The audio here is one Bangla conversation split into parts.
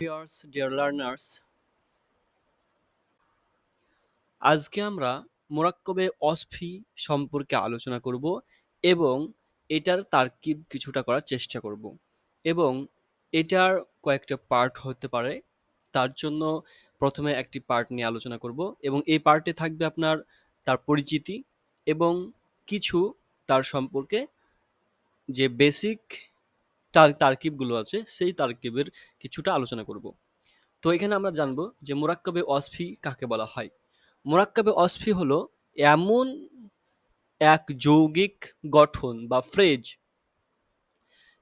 Viewers, dear learners, আজকে আমরা মোরাক্কবে অসফি সম্পর্কে আলোচনা করব এবং এটার তার্কিব কিছুটা করার চেষ্টা করব। এবং এটার কয়েকটা পার্ট হতে পারে। তার জন্য প্রথমে একটি পার্ট নিয়ে আলোচনা করব এবং এই পার্টে থাকবে আপনার তার পরিচিতি এবং কিছু তার সম্পর্কে যে বেসিক তার, তার্কিবগুলো আছে, সেই তার্কিবের কিছুটা আলোচনা করব। তো এখানে আমরা জানব যে মোরাক্কাবে অসফি কাকে বলা হয়? মোরাক্কাবে অসফি হলো এমন এক যৌগিক গঠন বা ফ্রেজ।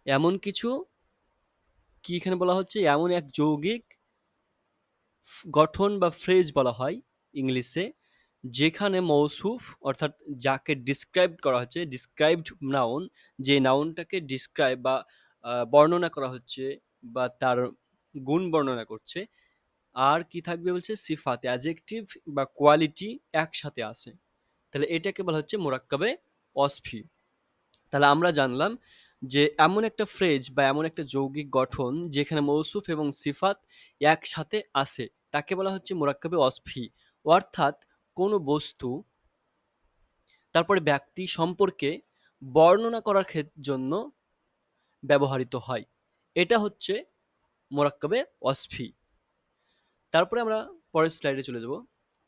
এমন কিছু, কি এখানে বলা হচ্ছে? এমন এক যৌগিক গঠন বা ফ্রেজ বলা হয় ইংলিশে, যেখানে মৌসুফ, অর্থাৎ যাকে ডিসক্রাইব করা হচ্ছে ডিসক্রাইবড নাউন যে নাউনটাকে ডিসক্রাইব বা বর্ণনা করা হচ্ছে বা তার গুণ বর্ণনা করছে। আর কি থাকবে বলছে? সিফাত অ্যাজেক্টিভ বা কোয়ালিটি একসাথে আছে। তাহলে এটাকে বলা হচ্ছে মোরাক্কাবে অসফি তাহলে আমরা জানলাম যে এমন একটা ফ্রেজ বা এমন একটা যৌগিক গঠন যেখানে মৌসুফ এবং সিফাত একসাথে আসে তাকে বলা হচ্ছে মোরাক্কাবে অসফি অর্থাৎ কোনো বস্তু তারপরে ব্যক্তি সম্পর্কে বর্ণনা করার জন্য ব্যবহৃত হয়। এটা হচ্ছে মোরাক্কাবে অসফি তারপরে আমরা পরের স্লাইডে চলে যাব।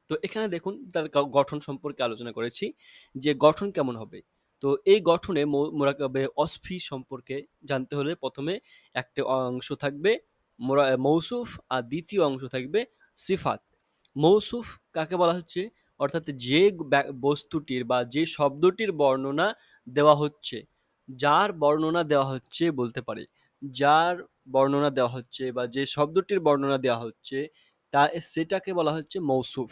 তো এখানে দেখুন তার গঠন সম্পর্কে আলোচনা করেছি যে গঠন কেমন হবে। তো এই গঠনে মোরাকাবে অসফি সম্পর্কে জানতে হলে প্রথমে একটা অংশ থাকবে, মোরা- মৌসুফ আর দ্বিতীয় অংশ থাকবে সিফাত। মৌসুফ কাকে বলা হচ্ছে? অর্থাৎ যে বস্তুটির বা যে শব্দটির বর্ণনা দেওয়া হচ্ছে যার বর্ণনা দেওয়া হচ্ছে বলতে পারে। যার বর্ণনা দেওয়া হচ্ছে বা যে শব্দটির বর্ণনা দেওয়া হচ্ছে, তা সেটাকে বলা হচ্ছে মৌসুফ।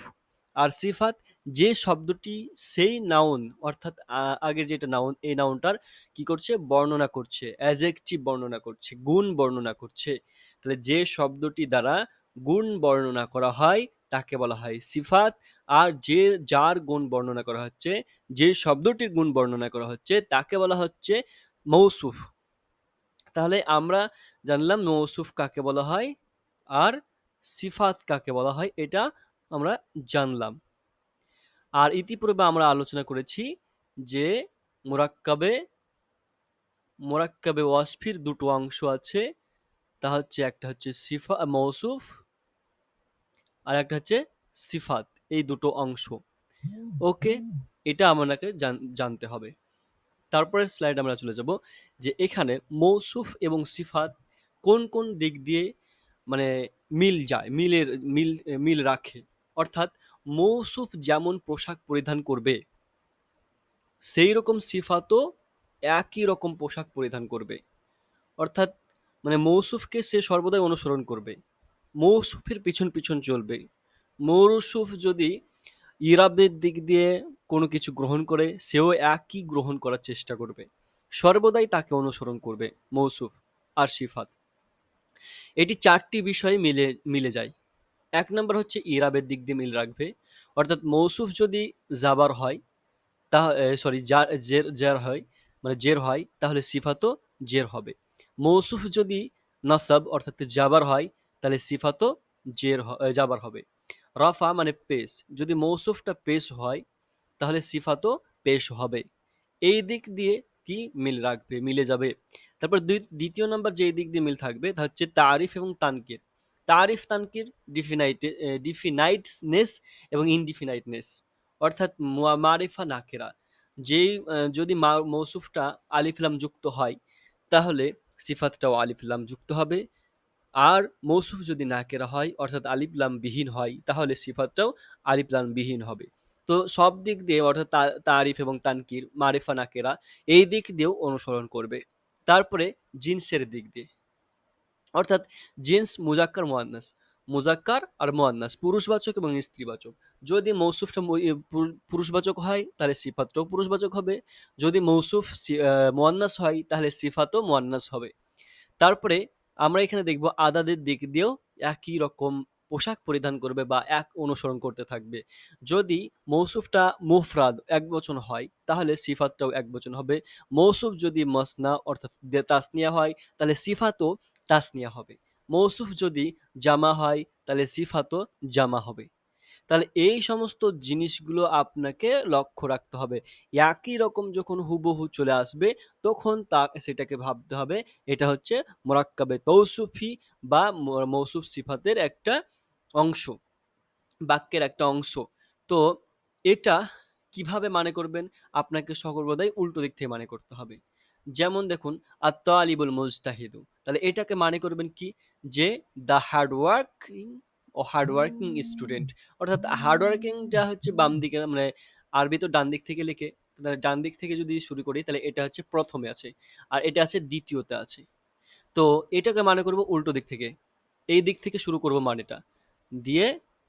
আর সিফাত, যে শব্দটি সেই নাউন অর্থাৎ আগের যেটা নাউন এই নাউনটার কি করছে? বর্ণনা করছে। অ্যাজেক্টিভ বর্ণনা করছে, গুণ বর্ণনা করছে। তাহলে যে শব্দটি দ্বারা গুণ বর্ণনা করা হয় তাকে বলা হয় সিফাত। আর যে, যার গুণ বর্ণনা করা হচ্ছে, যে শব্দটির গুণ বর্ণনা করা হচ্ছে, তাকে বলা হচ্ছে মৌসুফ। তাহলে আমরা জানলাম মৌসুফ কাকে বলা হয়, আর সিফাত কাকে বলা হয়, এটা আমরা জানলাম। আর ইতিপূর্বে আমরা আলোচনা করেছি যে মোরাক্কাবে মোরাক্কাবে ওয়াসফির দুটো অংশ আছে। তা হচ্ছে, একটা হচ্ছে সিফা, মৌসুফ আর একটা হচ্ছে সিফাত এই দুটো অংশ। ওকে এটা আমাকে জান- জানতে হবে। তারপরে স্লাইড আমরা চলে যাব যে এখানে মৌসুফ এবং সিফাত কোন কোন দিক দিয়ে মানে মিল যায় মিলের মিল মিল রাখে। অর্থাৎ মৌসুফ যেমন পোশাক পরিধান করবে সেই রকম সিফাতও একই রকম পোশাক পরিধান করবে। অর্থাৎ মানে মৌসুফকে সে সর্বদাই অনুসরণ করবে। মৌসুফের পিছন পিছন চলবে। মৌসুফ যদি ইরাবের দিক দিয়ে কোনো কিছু গ্রহণ করে, সেও একই গ্রহণ করার চেষ্টা করবে। সর্বদাই তাকে অনুসরণ করবে মৌসুফ আর সিফাত। এটি চারটি বিষয়ে মিলে মিলে যায়। এক নম্বর হচ্ছে ইরাবের দিক দিয়ে মিল রাখবে। অর্থাৎ মৌসুফ যদি জাবার হয়, তা সরি জের জের হয় মানে জের হয়, তাহলে সিফাতও জের হবে। মৌসুফ যদি নসব, অর্থাৎ জাবার হয় তাহলে সিফাতও জের যাবার হবে। রফা মানে পেশ। যদি মৌসুফটা পেশ হয়, তাহলে সিফাতও পেশ হবে। এই দিক দিয়ে কি মিল রাখবে? মিলে যাবে। তারপর দুই- দ্বিতীয় নাম্বার যে দিক দিয়ে মিল থাকবে, তা হচ্ছে তারিফ এবং তানকির। তারিফ, তানকির ডিফিনাইট ডিফিনাইটনেস এবং ইনডিফিনাইটনেস। অর্থাৎ মারিফা, নাকেরা। যেই যদি মৌসুফটা আলিফলাম যুক্ত হয়, তাহলে সিফাতটাও আলিফলাম যুক্ত হবে। আর মৌসুফ যদি নাকেরা হয়, অর্থাৎ আলিফলাম বিহীন হয়, তাহলে সিফাতটাও আলিফলাম বিহীন হবে। তো সব দিক দিয়ে অর্থাৎ তারিফ এবং তানকির, মারিফা নাকেরা এই দিক দিয়েও অনুসরণ করবে। তারপরে জিন্সের দিক দিয়ে। অর্থাৎ জিন্স মুজাক্কার, মোয়ান্নাস। মুজাক্কার আর মোয়ান্নাস, পুরুষবাচক এবং স্ত্রীবাচক। যদি মৌসুফটা পুরুষবাচক হয়, তাহলে সিফাতটাও পুরুষবাচক হবে। যদি মৌসুফ মোয়ান্নাস হয়, তাহলে সিফাতও মোয়ান্নাস হবে। তারপরে আমরা এখানে দেখব আদাদের দিক দিয়েও একই রকম পোশাক পরিধান করবে বা এক অনুসরণ করতে থাকবে। যদি মৌসুফটা মুফরাদ এক বচন হয়, তাহলে সিফাতটাও এক বচন হবে। মৌসুফ যদি মসনা অর্থাৎ তাস তাসনিয়া হয়, তাহলে সিফাতও তাসনিয়া হবে। মৌসুফ যদি জামা হয়, তাহলে সিফাতও জামা হবে। তাহলে এই সমস্ত জিনিসগুলো আপনাকে লক্ষ্য রাখতে হবে। একই রকম যখন হুবহু চলে আসবে, তখন তা সেটাকে ভাবতে হবে, এটা হচ্ছে মোরাক্কাবে তৌসুফি বা মৌসুফ সিফাতের একটা অংশ, বাক্যের একটা অংশ। তো এটা কীভাবে মানে করবেন? আপনাকে সর্বদাই উল্টো দিক থেকে মানে করতে হবে। যেমন দেখুন আত্ম আলিবুল মুজতাহিদু। তাহলে এটাকে মানে করবেন কি? যে দ্য হার্ড ওয়ার্কিং ও হার্ড ওয়ার্কিং স্টুডেন্ট অর্থাৎ হার্ড ওয়ার্কিংটা হচ্ছে বাম দিকে মানে আরবি তো ডান দিক থেকে লিখে তাহলে ডান দিক থেকে যদি শুরু করি তাহলে এটা হচ্ছে প্রথমে আছে আর এটা আছে দ্বিতীয়তে আছে। তো এটাকে মানে করব উল্টো দিক থেকে এই দিক থেকে শুরু করব মানেটা দিয়ে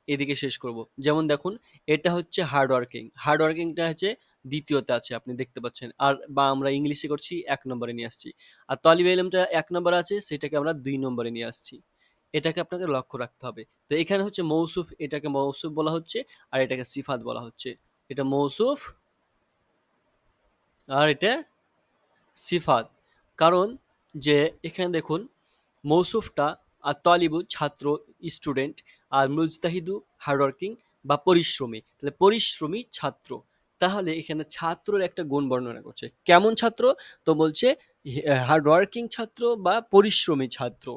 এদিকে শেষ করব। যেমন দেখুন এটা হচ্ছে হার্ড ওয়ার্কিং হার্ড ওয়ার্কিংটা হচ্ছে দ্বিতীয়তে আছে আপনি দেখতে পাচ্ছেন আর বা আমরা ইংলিশে করছি এক নম্বরে নিয়ে আসছি। আর তলিব এলমটা এক নম্বরে আছে সেটাকে আমরা দুই নম্বরে নিয়ে আসছি। এটাকে আপনাকে লক্ষ্য রাখতে হবে। তো এখানে হচ্ছে মৌসুফ, এটাকে মৌসুফ বলা হচ্ছে আর এটাকে সিফাত বলা হচ্ছে। এটা মৌসুফ আর এটা সিফাত। কারণ যে এখানে দেখুন, মৌসুফটা আর তলিবু ছাত্র, স্টুডেন্ট আর মুজতাহিদু হার্ডওয়ার্কিং বা পরিশ্রমী। তাহলে পরিশ্রমী ছাত্র। তাহলে এখানে ছাত্রর একটা গুণ বর্ণনা করছে। কেমন ছাত্র? তো বলছে হার্ডওয়ার্কিং ছাত্র বা পরিশ্রমী ছাত্র।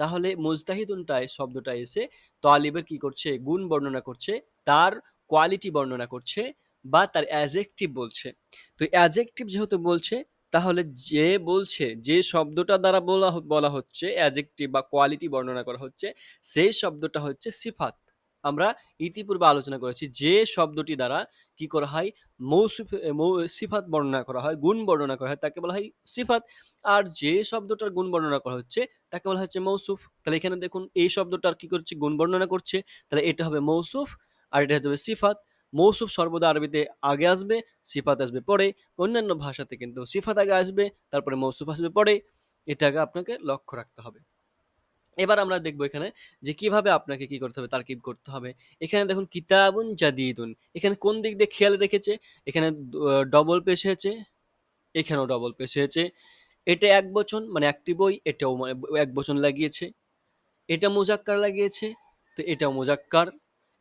তাহলে মুজতাহিদুনটায় শব্দটা এসে তোয়ালিবের কি করছে? গুণ বর্ণনা করছে, তার কোয়ালিটি বর্ণনা করছে বা তার অ্যাজেকটিভ বলছে। তো অ্যাজেকটিভ যেহেতু বলছে, তাহলে যে বলছে, যে শব্দটা দ্বারা বলা বলা হচ্ছে অ্যাজেকটিভ বা কোয়ালিটি বর্ণনা করা হচ্ছে, সেই শব্দটা হচ্ছে সিফাত। আমরা ইতিপূর্বে আলোচনা করেছি যে শব্দটি দ্বারা কি করা হয়, মৌসুফ সিফাত বর্ণনা করা হয়, গুণ বর্ণনা করা হয়, তাকে বলা হয় সিফাত। আর যে শব্দটার গুণ বর্ণনা করা হচ্ছে, তাকে বলা হচ্ছে মৌসুফ। তাহলে এখানে দেখুন, এই শব্দটার কি করছে, গুণ বর্ণনা করছে। তাহলে এটা হবে মৌসুফ, আর এটা হবে সিফাত। মৌসুফ সর্বদা আরবিতে আগে আসবে, সিফাত আসবে পরে। অন্যান্য ভাষাতে কিন্তু সিফাত আগে আসবে, তারপরে মৌসুফ আসবে পরে। এটাকে আপনাকে লক্ষ্য রাখতে হবে। এবার আমরা দেখব এখানে যে কীভাবে আপনাকে কি করতে হবে, তারকিব করতে হবে। এখানে দেখুন, কিতাবুন জাদিদুন। এখানে কোন দিক দিয়ে খেয়াল রেখেছে? এখানে ডবল পেশ হয়েছে। এখানেও ডবল পেশ হয়েছে। এটা এক বচন মানে একটি বই, এটাও মানে এক বচন লাগিয়েছে। এটা মুজাক্কার লাগিয়েছে, তো এটাও মুজাক্কার।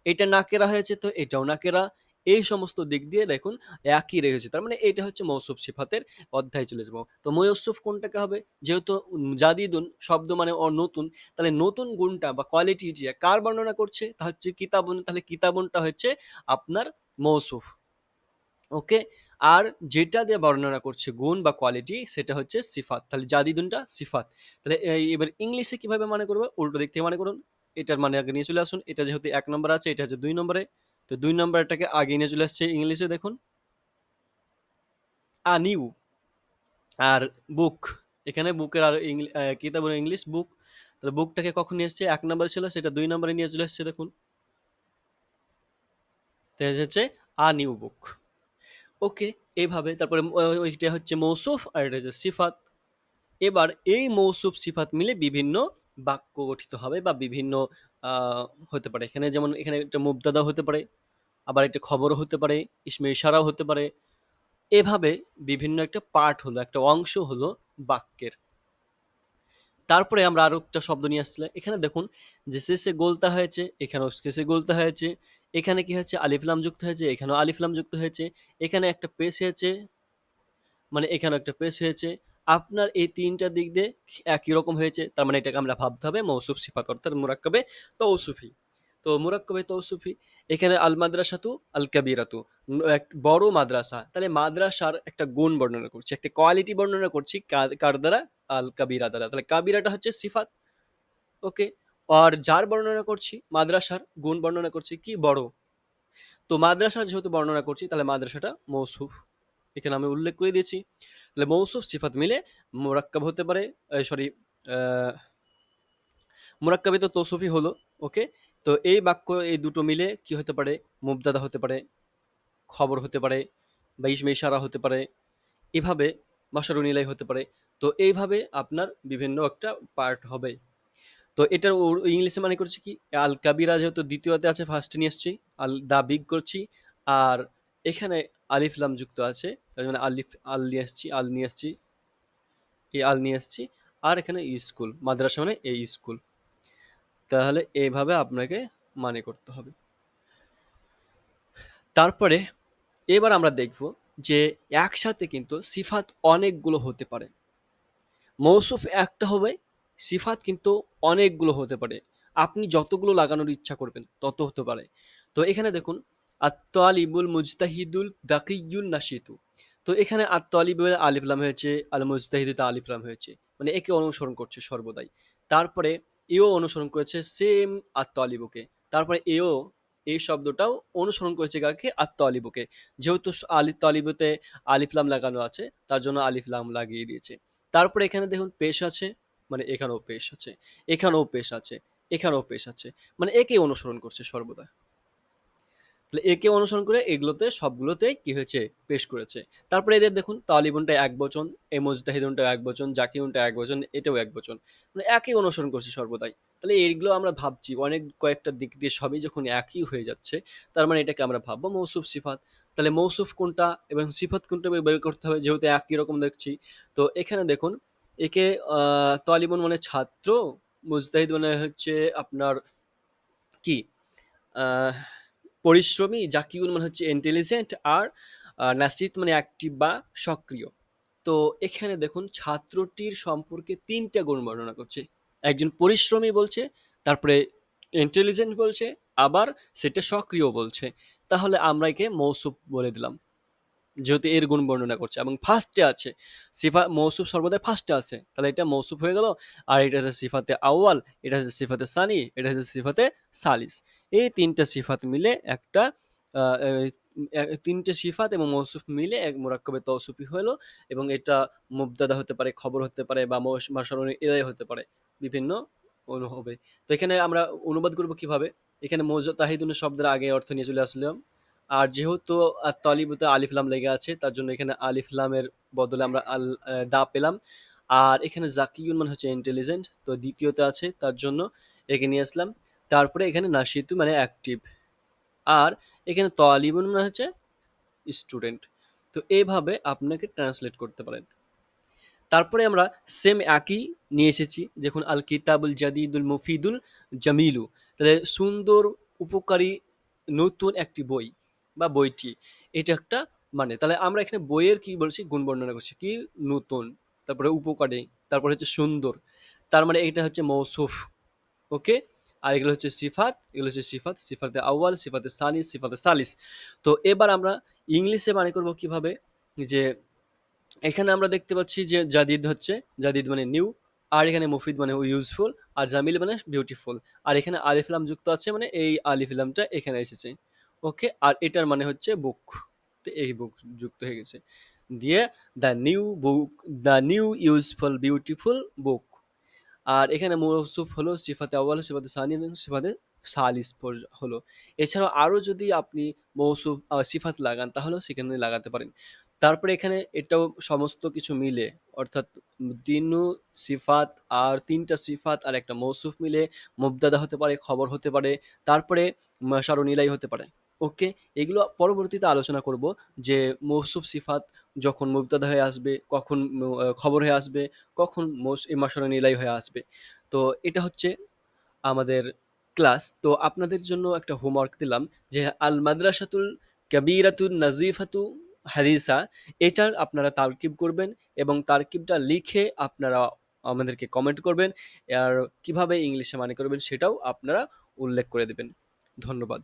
এটা নাকেরা হয়েছে, তো এটাও নাকেরা। এই সমস্ত দিক দিয়ে দেখুন একই রয়েছে। তার মানে এটা হচ্ছে মৌসুফ সিফাতের অধ্যায় চলে যাব। তো মৌসুফ কোনটাকে হবে? যেহেতু জাদিদুন শব্দ মানে অ নতুন, তাহলে নতুন গুণটা বা কোয়ালিটি যে কার বর্ণনা করছে? তা হচ্ছে কিতাবন, তাহলে কিতাবনটা হচ্ছে আপনার মৌসুফ। ওকে? আর যেটা দিয়ে বর্ণনা করছে গুণ বা কোয়ালিটি সেটা হচ্ছে সিফাত। তাহলে জাদিদুনটা সিফাত। তাহলে এবার ইংলিশে কীভাবে মানে করবে? উল্টো দিক থেকে মানে করুন। এটার মানে আগে নিয়ে চলে আসুন। এটা যেহেতু এক নম্বর আছে, এটা হচ্ছে দুই নম্বরে। তো দুই নম্বরটাকে আগে নিয়ে চলে আসছে ইংলিশে, দেখুন। আ, নিউ। আর বুক, এখানে বুকের আর কিতাবের ইংলিশ? বুক। তাহলে বুকটাকে কখন নিয়ে এসছে? এক নম্বরে ছিল, সেটা দুই নম্বরে নিয়ে চলে এসছে, দেখুন। হচ্ছে আ, নিউ বুক। ওকে এইভাবে তারপরে ওই- ওইটা হচ্ছে মৌসুফ, আর এটা হচ্ছে সিফাত। এবার এই মৌসুফ, সিফাত মিলে বিভিন্ন বাক্য গঠিত হবে বা বিভিন্ন হতে পারে। এখানে যেমন এখানে একটা মুবদাদা হতে পারে, আবার একটা খবরও হতে পারে, ইসমে ইশারাও হতে পারে। এভাবে বিভিন্ন একটা পার্ট হলো, একটা অংশ হলো বাক্যের। তারপরে আমরা আরও একটা শব্দ নিয়ে আসছিলাম এখানে দেখুন যে শেষে গোলতা হয়েছে, এখানেও শেষে গোলতা হয়েছে, এখানে কি হয়েছে? আলিফলাম যুক্ত হয়েছে, এখানেও আলিফলাম যুক্ত হয়েছে, এখানে একটা পেশ হয়েছে মানে এখানে একটা পেশ হয়েছে আপনার এই তিনটা দিক দিয়ে একই রকম হয়েছে, তার মানে এটাকে আমরা ভাবতে হবে মৌসুফ সিফাত অর্থাৎ মুরাক্কাবে তৌসুফি। তো মুরাক্কাবে তৌসুফি, এখানে আল মাদ্রাসাতু আল কাবিরাতু, এক বড় মাদ্রাসা। তাহলে মাদ্রাসার একটা গুণ বর্ণনা করছি, একটা কোয়ালিটি বর্ণনা করছি কার দ্বারা? আল কাবিরা দ্বারা। তাহলে কাবিরাটা হচ্ছে সিফাত। ওকে, আর যার বর্ণনা করছি? মাদ্রাসার গুণ বর্ণনা করছি কি? বড়। তো মাদ্রাসার যেহেতু বর্ণনা করছি, তাহলে মাদ্রাসাটা মৌসুফ। এখানে আমি উল্লেখ করে দিয়েছি। তাহলে মৌসুফ সিফাত মিলে মোরাক্কাব হতে পারে সরি মোরাক্কাবে তো তৌসুফি হলো ওকে তো এই বাক্য, এই দুটো মিলে কি হতে পারে? মুবদাদা হতে পারে, খবর হতে পারে, বা ইসমে ইশারা হতে পারে, এভাবে মাসারুনিলাই হতে পারে। তো এইভাবে আপনার বিভিন্ন একটা পার্ট হবে। তো এটার ইংলিশে মানে করছি কি? আল কাবিরা যেহেতু দ্বিতীয়তে আছে ফার্স্টে নিয়ে আসছি আল দা বিগ করছি, আর এখানে আলিফ লাম যুক্ত আছে, তার মানে আলিফ, আল নিয়ে আসছি, আল নিয়ে আসছি এই আল নিয়ে আসছি, আর এখানে স্কুল, মাদ্রাসা মানে এই স্কুল। তাহলে এইভাবে আপনাকে মানে করতে হবে। তারপরে এবার আমরা দেখব যে একসাথে কিন্তু সিফাত অনেকগুলো হতে পারে। মৌসুফ একটা হবে, সিফাত কিন্তু অনেকগুলো হতে পারে। আপনি যতগুলো লাগানোর ইচ্ছা করবেন, তত হতে পারে। তো এখানে দেখুন আত্মালিবুল মুজতাহিদুল দাকিউল নাসিতু তো এখানে আত্মালিবুল আলিফলাম হয়েছে আল মুজতাহিদুতে আলিফলাম হয়েছে। মানে একে অনুসরণ করছে সর্বদাই। তারপরে এও অনুসরণ করেছে সেম আত্মালিবুকে তারপরে এও এই শব্দটাও অনুসরণ করেছে কাকে? আত্মালিবুকে যেহেতু আলি তালিবুতে আলিফলাম লাগানো আছে, তার জন্য আলিফলাম লাগিয়ে দিয়েছে। তারপরে এখানে দেখুন পেশ আছে মানে এখানেও পেশ আছে, এখানেও পেশ আছে, এখানেও পেশ আছে। মানে একে অনুসরণ করছে সর্বদা। তাহলে একে অনুসরণ করে এগুলোতে সবগুলোতে কি হয়েছে? পেশ করেছে। তারপরে এদের দেখুন, তালিবনটা এক বচন, এই মজদাহিদনটা এক বচন জাকিউনটা এক বচন, এটাও এক বচন। মানে একই অনুসরণ করছে সর্বদাই। তাহলে এইগুলো আমরা ভাবছি, অনেক কয়েকটা দিক দিয়ে সবই যখন একই হয়ে যাচ্ছে, তার মানে এটাকে আমরা ভাববো মৌসুফ সিফাত। তাহলে মৌসুফ কোনটা এবং সিফাত কোনটা বের করতে হবে যেহেতু একই রকম দেখছি। তো এখানে দেখুন, একে তালিবন মানে ছাত্র মুজতাহিদ মানে হচ্ছে আপনার কি? পরিশ্রমী, জাকিউল মানে হচ্ছে ইন্টেলিজেন্ট আর নাসিদ মানে অ্যাক্টিভ বা সক্রিয়। তো এখানে দেখুন ছাত্রটির সম্পর্কে তিনটা গুণ বর্ণনা করছে। একজন পরিশ্রমী বলছে, তারপরে ইন্টেলিজেন্ট বলছে, আবার সেটা সক্রিয় বলছে। তাহলে আমরা একে মৌসুফ বলে দিলাম। যেহেতু এর গুণ বর্ণনা করছে। এবং ফার্স্টে আছে, সিফা মৌসুফ সর্বদাই ফার্স্টে আছে। তাহলে এটা মৌসুফ হয়ে গেল, আর এটা হচ্ছে সিফাতে আউয়াল, এটা হচ্ছে সিফাতে সানি, এটা হচ্ছে সিফাতে সালিস। এই তিনটা সিফাত মিলে একটা তিনটে সিফাত এবং মৌসুফ মিলে এক মোরাক্কবে তৌসুফি হলো এবং এটা মুবদাদা হতে পারে, খবর হতে পারে বা মাসারণী এরাই হতে পারে, বিভিন্ন হবে। তো এখানে আমরা অনুবাদ করব কীভাবে? এখানে মৌজ তাহিদুন শব্দের আগে অর্থ নিয়ে চলে আসলাম। আর যেহেতু তলিবুতে আলিফলাম লেগে আছে, তার জন্য এখানে আলিফলামের বদলে আমরা আল দা পেলাম। আর এখানে জাকিউন মানে হচ্ছে ইন্টেলিজেন্ট তো দ্বিতীয়তে আছে তার জন্য একে নিয়ে আসলাম। তারপরে এখানে নাসিতু মানে অ্যাক্টিভ আর এখানে তলিবুন মানে হচ্ছে স্টুডেন্ট তো এইভাবে আপনাকে ট্রান্সলেট করতে পারেন। তারপরে আমরা সেম একই নিয়ে এসেছি। দেখুন, আল কিতাবুল জাদিদুল মুফিদুল জামিলু। তাহলে সুন্দর, উপকারী, নতুন একটি বই। বা বইটি, এটা একটা মানে। তাহলে আমরা এখানে বইয়ের কি বলছি? গুণ বর্ণনা করছি। কি? নতুন, তারপরে উপকারী, তারপরে হচ্ছে সুন্দর। তার মানে এটা হচ্ছে মৌসুফ, ওকে? আর এগুলো হচ্ছে সিফাত, এগুলো হচ্ছে সিফাত, সিফাতে আউয়াল, সিফাতে সালিস সিফাতে সালিস। তো এবার আমরা ইংলিশে মানে করব কীভাবে? যে এখানে আমরা দেখতে পাচ্ছি যে জাদিদ হচ্ছে, জাদিদ মানে নিউ, আর এখানে মুফিদ মানে ইউজফুল, আর জামিল মানে বিউটিফুল। আর এখানে আলিফলাম যুক্ত আছে মানে এই আলিফলামটা এখানে এসেছে। ওকে, আর এটার মানে হচ্ছে বুক তো এই বুক যুক্ত হয়ে গেছে। দিয়ে the new book the new useful beautiful book আর এখানে মৌসুফ হলো সিফাতে আওয়াল সিফাতে সানি এবং সিফাতে সালিস হলো। এছাড়াও আরও যদি আপনি মৌসুফ সিফাত লাগান, তাহলেও সেখানে লাগাতে পারেন। তারপরে এখানে এটাও সমস্ত কিছু মিলে, অর্থাৎ তিনু সিফাত আর তিনটা সিফাত আর একটা মৌসুফ মিলে মুবদাদা হতে পারে, খবর হতে পারে, তারপরে সারনীলাই হতে পারে। ওকে, এগুলো পরবর্তীতে আলোচনা করব যে মৌসুফ সিফাত যখন মুবতাদা হয়ে আসবে, কখন খবর হয়ে আসবে, কখন মাসার নিলাই হয়ে আসবে। তো এটা হচ্ছে আমাদের ক্লাস। তো আপনাদের জন্য একটা হোমওয়ার্ক দিলাম যে আল মাদ্রাসাতুল কাবিরাতুল নাজিফাতু হাদিসা, এটার আপনারা তারকিব করবেন এবং তারকিবটা লিখে আপনারা আমাদেরকে কমেন্ট করবেন। আর কীভাবে ইংলিশে মানে করবেন সেটাও আপনারা উল্লেখ করে দেবেন। ধন্যবাদ।